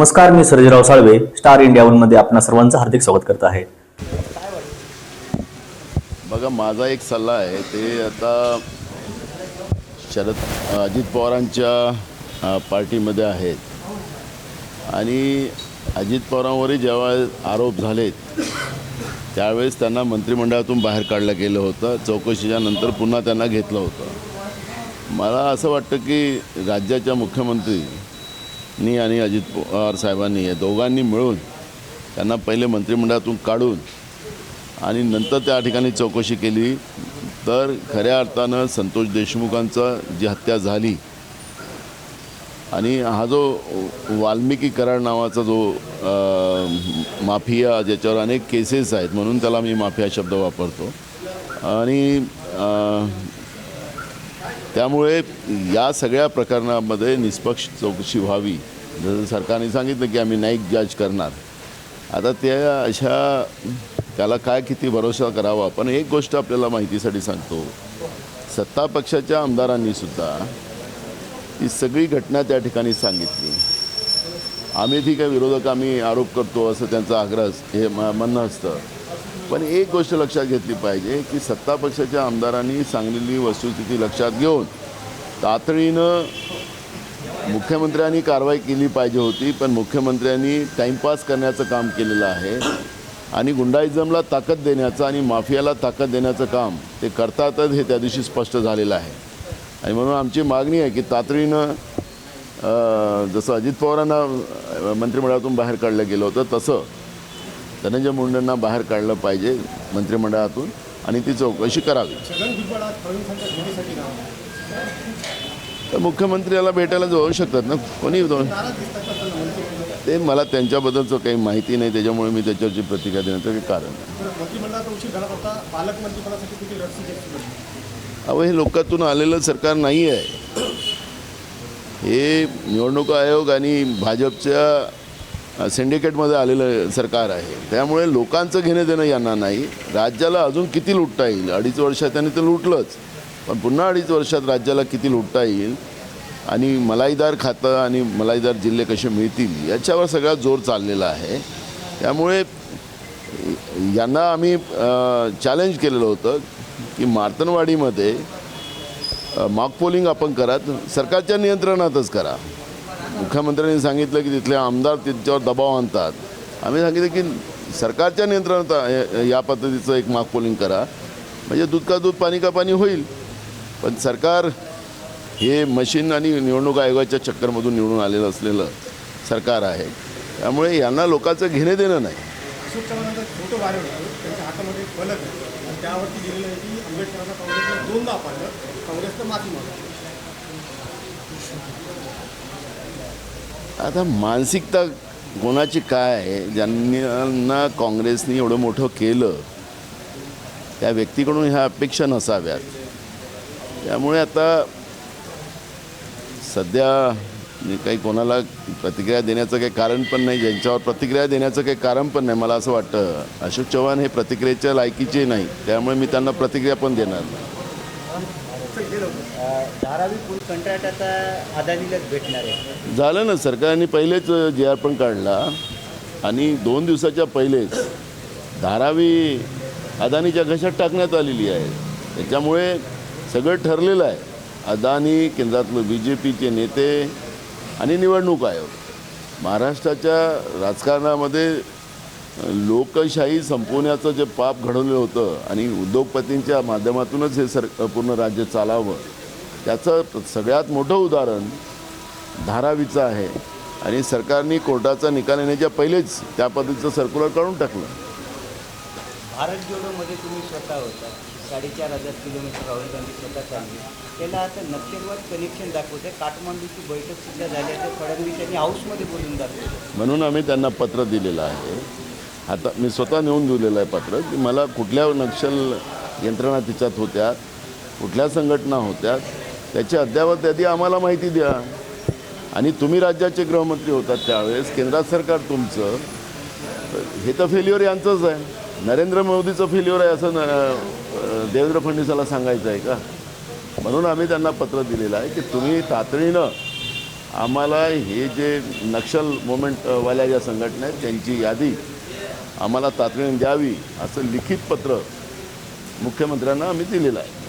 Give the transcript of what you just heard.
नमस्कार मी Sarjerao Salve star India वनमध्ये आपणा सर्वांचं हार्दिक स्वागत करत आहे. बघा माझा एक सल्ला आहे ते आता शरद अजित पवारांच्या पार्टीमध्ये आहेत. आणि अजित पवारांवरही जेव्हा आरोप झालेत त्यावेळेस त्यांना मंत्रिमंडळातून बाहेर काढलं गेलं होतं. चौकशीच्या नंतर पुन्हा त्यांना घेतलं होतं. मला असं वाटतं की राज्याच्या मुख्यमंत्री नी आणि अजित पवार साहेबांनी या दोघांनी मिळून त्यांना पहिले मंत्रिमंडळातून काढून आणि नंतर त्या ठिकाणी चौकशी केली. तर खऱ्या अर्थानं संतोष देशमुखांचा जी हत्या झाली आणि हा जो वाल्मिकी करार नावाचा जो आ, माफिया ज्याच्यावर अनेक केसेस आहेत म्हणून त्याला मी माफिया शब्द वापरतो. आणि त्यामुळे या सगळ्या प्रकरणामध्ये निष्पक्ष चौकशी व्हावी. जसं सरकारने सांगितलं की आम्ही न्यायिक जज करणार. आता त्या अशा त्याला काय किती भरोसा करावा? पण एक गोष्ट आपल्याला माहितीसाठी सांगतो. सत्ता पक्षाच्या आमदारांनीसुद्धा ती ही सगळी घटना त्या ठिकाणी सांगितली. आम्ही ठीक आहे विरोधक आम्ही आरोप करतो असं त्यांचा आग्रह हे म- म्हणणं असतं. पण एक गोष्ट लक्षात घेतली पाहिजे की सत्ता पक्षाच्या आमदारांनी सांगलेली वस्तुस्थिती लक्षात घेऊन तातडीनं मुख्यमंत्र्यांनी कारवाई केली पाहिजे होती पण मुख्यमंत्र्यांनी टाईमपास करण्याचं काम केलेलं आहे आणि गुंडाइजमला ताकद देण्याचं आणि माफियाला ताकद देण्याचं काम ते करतातच हे त्या दिवशी स्पष्ट झालेलं आहे. आणि म्हणून आमची मागणी आहे की तातडीनं जसं अजित पवारांना मंत्रिमंडळातून बाहेर काढलं गेलं होतं तसं धनंजय मुंडेंना बाहेर काढलं पाहिजे मंत्रिमंडळातून आणि ती चौकशी करावी. तर मुख्यमंत्री याला भेटायला जाऊ शकतात ना? कोणी मंत्रिमंडळ ते मला त्यांच्याबद्दलचं काही माहिती नाही त्याच्यामुळे मी त्याच्यावरची प्रतिक्रिया देण्याचं काही कारण नाही. अहो हे लोकातून आलेलं सरकार नाही आहे हे निवडणूक आयोग आणि भाजपच्या सिंडिकेटमध्ये आलेलं सरकार आहे. त्यामुळे लोकांचं घेणं देणं यांना नाही. राज्याला अजून किती लुटता येईल? अडीच वर्षात त्यांनी ते लुटलंच. पण पुन्हा अडीच वर्षात राज्याला किती लुटता येईल? आणि मलाईदार खातं आणि मलाईदार जिल्हे कसे मिळतील? याच्यावर सगळा जोर चाललेला आहे. त्यामुळे यांना आम्ही चॅलेंज केलेलं होतं की मार्तनवाडीमध्ये मॉक पोलिंग आपण करा. सरकारच्या नियंत्रणातच करा. मुख्यमंत्र्यांनी सांगितलं की तिथले आमदार त्यांच्यावर दबाव आणतात. आम्ही सांगितलं की सरकारच्या नियंत्रणात या- पद्धतीचं एक मागपोलिंग पोलिंग करा. म्हणजे दूध का दूध पाणी का पाणी होईल. पण सरकार हे मशीन आणि निवडणूक आयोगाच्या चक्करमधून निवडून आलेलं असलेलं सरकार आहे. त्यामुळे यांना लोकांचं घेणे देणं नाही. त्यावरती दोनदा काँग्रेसनं माफी होतो त्यांच्या हातामध्ये एक फलक आहे आणि त्यावरती लिहिलेलं आहे की आंबेडकरांना काँग्रेसनं दोनदा पाहिलं काँग्रेसनं माफी मागली आता मानसिकता कोणाची काय आहे? ज्यांना काँग्रेसने एवढं मोठं केलं त्या व्यक्तीकडून ह्या अपेक्षा नसाव्यात. त्यामुळे आता सध्या मी काही कोणाला प्रतिक्रिया देण्याचं काही कारण पण नाही ज्यांच्यावर प्रतिक्रिया देण्याचं काही कारण पण नाही मला असं वाटतं. अशोक चव्हाण हे प्रतिक्रियेच्या लायकीचे नाही त्यामुळे मी त्यांना प्रतिक्रिया पण देणार नाही. धारावी पूल कंत्राट आता अदानीलाच भेटणार आहे. झालं ना सरकारने पहिलेच जे आर पण काढला आणि दोन दिवसाच्या पहिलेच धारावी अदानीच्या घशात टाकण्यात आलेली आहे. त्याच्यामुळे सगळं ठरलेलं आहे. अदानी केंद्रातलं बी जे पीचे नेते आणि निवडणूक आयोग. महाराष्ट्राच्या राजकारणामध्ये लोकशाही संपवण्याचं जे पाप घडवलं होतं आणि उद्योगपतींच्या माध्यमातूनच हे सर पूर्ण राज्य चालावं त्याचं सगळ्यात मोठं उदाहरण धारावीचं आहे. आणि सरकारने कोर्टाचा निकाल येण्याच्या पहिलेच त्या पद्धतीचं सर्क्युलर काढून टाकलं. भारत जोडोमध्ये तुम्ही स्वतः होता. साडेचार हजार किलोमीटर राहुल गांधी स्वतः चालली. त्याला आता नक्षलवाद कनेक्शन दाखवते काठमांडूची बैठक सुद्धा झाली आहे. फडणवीस यांनी हाऊसमध्ये बोलून दाखवलं. म्हणून आम्ही त्यांना पत्र दिलेलं आहे. आता मी स्वतः नेऊन दिलेलं आहे पत्र की मला कुठल्या नक्षल यंत्रणा तिच्यात होत्या कुठल्या संघटना होत्या त्याची अद्यावत यादी आम्हाला माहिती द्या. आणि तुम्ही राज्याचे गृहमंत्री होतात त्यावेळेस केंद्रात सरकार तुमचं. हे तर फेल्युअर यांचंच आहे. नरेंद्र मोदीचं फेल्युअर आहे असं न- देवेंद्र फडणवीसाला सांगायचं आहे का? म्हणून आम्ही त्यांना पत्र दिलेलं आहे की तुम्ही तातडीनं आम्हाला हे जे नक्षल मुवमेंटवाल्या ज्या संघटना आहेत त्यांची यादी आम्हाला तातडीने द्यावी असं लिखित पत्र मुख्यमंत्र्यांना आम्ही दिलेलं आहे.